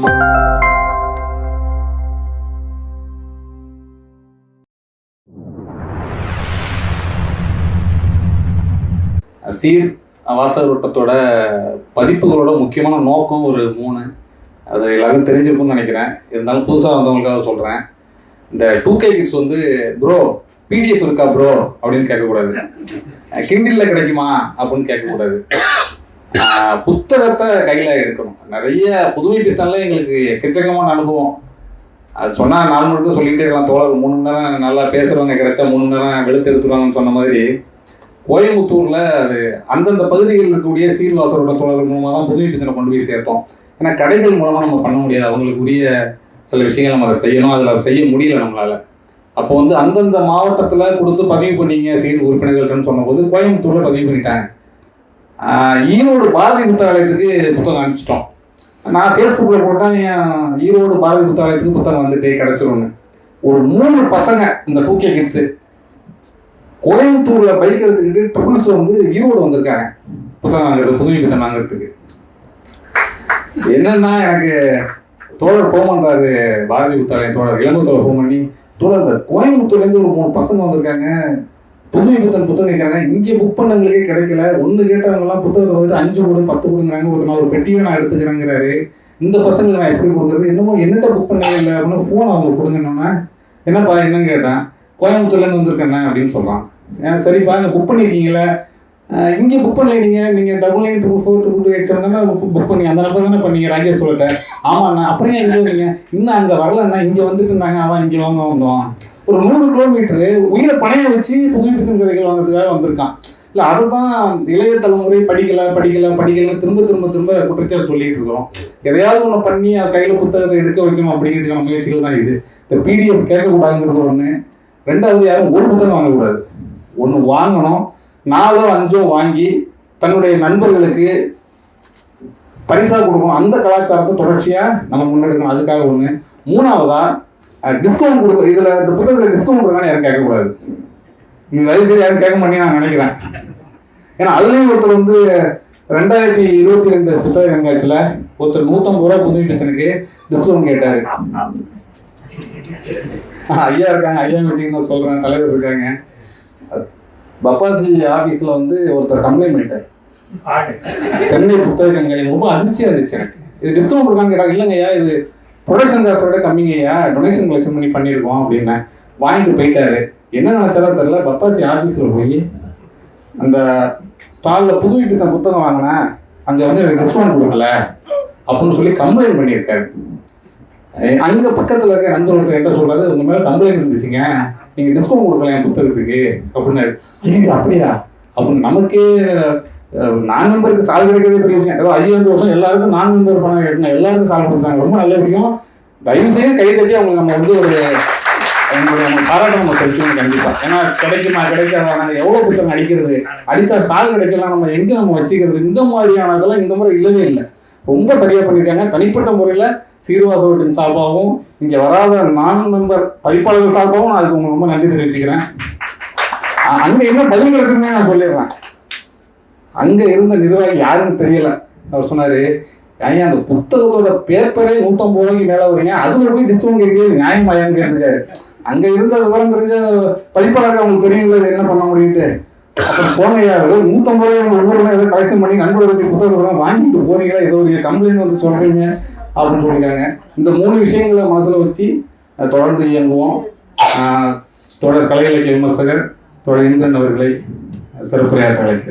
சீர் வாசகரோட்டத்தோட பதிப்புகளோட முக்கியமான நோக்கம் ஒரு மூணு. அது எல்லாரும் தெரிஞ்சிருக்கும்னு நினைக்கிறேன். இருந்தாலும் புதுசாக வந்தவங்களுக்காக சொல்கிறேன் இந்த டூ கே கிட்ஸ் வந்து ப்ரோ பிடிஎஃப் இருக்கா ப்ரோ அப்படின்னு கேட்கக்கூடாது. கிண்டிலில் கிடைக்குமா? அப்படின்னு கேட்கக்கூடாது. புத்தகத்தை கையில் எடுக்கணும். நிறைய புதுமை எங்களுக்கு எக்கச்சக்கமான அனுபவம். அது சொன்னால் நாலு முழுக்க சொல்லிக்கிட்டே இருக்கலாம் தோழர். மூணு மணி நேரம் நல்லா பேசுகிறவங்க கிடைச்சா மூணு மணி நேரம் வெளுத்து எடுத்துருவாங்கன்னு சொன்ன மாதிரி கோயம்புத்தூரில் அது அந்தந்த பகுதிகளில் இருக்கக்கூடிய சீர்வாசரோட தோழர்கள் மூலமாக தான் புதுமைப்பித்தனை கொண்டு போய் சேர்த்தோம். ஏன்னா கடைகள் மூலமாக நம்ம பண்ண முடியாது. அவங்களுக்கு உரிய சில விஷயங்கள் நம்ம அதை செய்யணும். அதில் செய்ய முடியல நம்மளால. அப்போ வந்து அந்தந்த மாவட்டத்தில் கொடுத்து பதிவு பண்ணீங்க சீர் உறுப்பினர்கள்ட்டன்னு சொன்னபோது கோயம்புத்தூரில் பதிவு பண்ணிட்டாங்க. ஈரோடு பாரதி புத்தகாலயத்துக்கு புத்தகம் அனுப்பிச்சிட்டோம். நான் ஃபேஸ்புக்கில் போட்டேன் என் ஈரோடு பாரதி புத்தகாலயத்துக்கு புத்தகம் வந்துட்டு கிடச்சிரும்னு. ஒரு மூணு பசங்க இந்த டூ கே கிட்ஸு கோயம்புத்தூரில் பைக் எடுத்துக்கிட்டு ட்ரிபிள்ஸ் வந்து ஈரோடு வந்திருக்காங்க. புத்தகம் வாங்குறது புதுமை புத்தகம் வாங்குறதுக்கு. என்னன்னா எனக்கு தோழர் ஃபோன் பண்ணுறாரு பாரதி புத்தாலயம் தோழர் இளங்கோ தோழர் ஃபோன் பண்ணி தோழர் இந்த கோயம்புத்தூர்லேருந்து ஒரு மூணு பசங்க வந்திருக்காங்க. புதுமை புத்தன் புத்தகம் கேட்குறாங்க இங்கே புக் பண்ணவங்களுக்கே கிடைக்கல. ஒன்று கேட்டவங்கலாம் புத்தகத்தை வந்துட்டு அஞ்சு கொடு பத்து கொடுங்கிறாங்க ஒரு நான் ஒரு பெட்டியை நான் எடுத்துக்கிறேங்கிறாரு. இந்த பசங்களுக்கு நான் எப்படி கொடுக்குறது? என்னமோ என்னட்ட புக் பண்ணவே இல்லை அப்படின்னு ஃபோன் அவங்க கொடுங்கன்னொன்னே என்னப்பா என்னன்னு கேட்டேன். கோயம்புத்தூர்லேருந்து வந்திருக்கேண்ணே அப்படின்னு சொல்கிறான் ஏன்னா சரிப்பா இங்கே புக் பண்ணியிருக்கீங்களே இங்கே புக் பண்ணலைங்க நீங்கள் double nine two four two two X தானே புக் பண்ணி அந்த நம்பர் தானே பண்ணீங்க ராஜேஷ் சொல்லிட்டேன். ஆமாண்ணா அப்புறம் ஏன் இங்கே வந்தீங்க. இன்னும் அங்கே வரலண்ணா இங்கே வந்துட்டு இருந்தாங்க அதான் இங்கே வாங்க வந்தோம். ஒரு நூறு கிலோமீட்டரு உயிரை பணைய வச்சு புகைப்பித்தன் கதைகள் வாங்குறதுக்காக வந்திருக்கான். இல்லை அதை தான் இளைய தலைமுறை படிக்கல படிக்கல படிக்கலன்னு திரும்ப திரும்ப திரும்ப குற்றச்சாட்டு சொல்லிட்டு இருக்கிறோம். எதையாவது ஒன்று பண்ணி அது கையில் புத்தகத்தை எடுக்க வைக்கணும் அப்படிங்கிறதுக்கான முயற்சிகள் தான் இது. இந்த பிடிஎஃப் கேட்கக்கூடாதுங்கிறது ஒன்று ரெண்டாவது யாரும் ஒரு புத்தகம் வாங்கக்கூடாது. ஒன்று வாங்கணும் நாலோ அஞ்சோ வாங்கி தன்னுடைய நண்பர்களுக்கு பரிசாக கொடுக்கணும். அந்த கலாச்சாரத்தை தொடர்ச்சியாக நம்ம முன்னெடுக்கணும். அதுக்காக ஒன்று மூணாவதாக டிஸ்கவுண்ட் கொடுக்க இதில் இந்த புத்தகத்தில் டிஸ்கவுண்ட் கொடுக்கான்னு யாரும் கேட்கக்கூடாது. நீ தயவு செய்து யாரும் கேட்க மாட்டேன்னு நான் நினைக்கிறேன். ஏன்னா அதுலேயும் ஒருத்தர் வந்து ரெண்டாயிரத்தி இருபத்தி ரெண்டு புத்தக கண்காட்சியில் ஒருத்தர் நூற்றம்பது ரூபா புதுமை பித்தனுக்கு டிஸ்கவுண்ட் கேட்டார். ஐயா இருக்காங்க ஐயா மீட்டிங்னு சொல்கிறேன் தலைவர் இருக்காங்க. பப்பாசி ஆஃபீஸில் வந்து ஒருத்தர் கம்ப்ளைண்ட் பண்ணிட்டார். சென்னை புத்தக கண்காட்சி ரொம்ப அதிர்ச்சியாக இருந்துச்சு எனக்கு. இது டிஸ்கவுண்ட் கொடுக்கான்னு கேட்டாங்க. இல்லைங்க ஐயா இது ப்ரொடக்ஷன் காசோட கம்மிங்க ஐயா டொனேஷன் கலெக்ஷன் பண்ணி பண்ணியிருக்கோம் அப்படின்னேன் வாங்கிட்டு போயிட்டாரு. என்ன நினச்சாரோ தெரில பப்பாசி ஆஃபீஸில் போய் அந்த ஸ்டாலில் புதுப்பித்த புத்தகம் வாங்கினேன். அங்கே வந்து எனக்கு ரெஸ்பாண்ட் கொடுக்கல அப்படின்னு சொல்லி கம்ப்ளைண்ட் பண்ணியிருக்காரு. அங்கே பக்கத்தில் இருக்க நண்பர் ஒருத்தர் என்ன சொல்கிறது உங்கள் மேலே கம்ப்ளைண்ட் இருந்துச்சுங்க. நீங்கள் டிஸ்கவுண்ட் கொடுக்கல என் புத்தகத்துக்கு? அப்படின்னாரு. ஐயோ அப்படியா? அப்படின்னு நமக்கே நான் நம்பருக்கு சால் கிடைக்கிறதே பெரிய விஷயம். ஏதோ ஐயாயிரம் வருஷம் எல்லாருக்கும் நான் நம்பர் பணம் எடுங்க எல்லாருக்கும் சால் கொடுத்தாங்க. ரொம்ப நல்ல விஷயம். தயவு செய்து கை தட்டி அவங்களுக்கு நம்ம வந்து ஒரு எங்களுடைய நம்ம பாராட்ட நம்ம தெரிவிக்கணும் கண்டிப்பாக ஏன்னா கிடைக்குமா கிடைக்காதா நாங்கள் எவ்வளோ புத்தகம் அடிக்கிறது. அடித்தா சால் கிடைக்கலாம். நம்ம எங்கே நம்ம வச்சுக்கிறது? இந்த மாதிரியானதெல்லாம் இந்த முறை இல்லவே இல்லை. ரொம்ப சரியாக பண்ணியிருக்காங்க தனிப்பட்ட முறையில் சீர்வாசவத்தின் சார்பாகவும் இங்கே வராத நான் நம்பர் பதிப்பாளர்கள் சார்பாகவும் நான் அதுக்கு உங்களுக்கு ரொம்ப நன்றி தெரிவிச்சுக்கிறேன். அங்கே என்ன பதில் கிடைச்சிருந்தேன் நான் சொல்லிடுறேன். அங்க இருந்த நிர்வாகி யாருன்னு தெரியல. அவர் சொன்னாரு ஐயா அந்த புத்தகத்தோட பேப்பரே நூத்தம்பது ரூபாய்க்கு மேல வரீங்க. அதுல போய் டிஸ்கவுண்ட் கேட்கறது நியாயமாயான்னு கேட்டிருக்காரு. அங்க இருந்த விவரம் தெரிஞ்ச பதிப்பாளர்கள் அவங்களுக்கு தெரியல என்ன பண்ண முடியும்ட்டு அப்புறம் போங்க ஐயா ஏதோ நூத்தம்பது ரூபாய் உங்க ஏதோ கலெக்ஷன் பண்ணி நண்பர்களுக்கு புத்தகம் வாங்கிட்டு போறீங்களா ஏதோ ஒரு கம்ப்ளைண்ட் வந்து சொல்றீங்க அப்படின்னு சொல்லியிருக்காங்க. இந்த மூணு விஷயங்களை மனசுல வச்சு தொடர்ந்து இயங்குவோம். தொடர் கலை இலக்கிய விமர்சகர் தொடர் இந்திரன் அவர்களை சிறப்புரையாற்ற அழைக்கிறேன்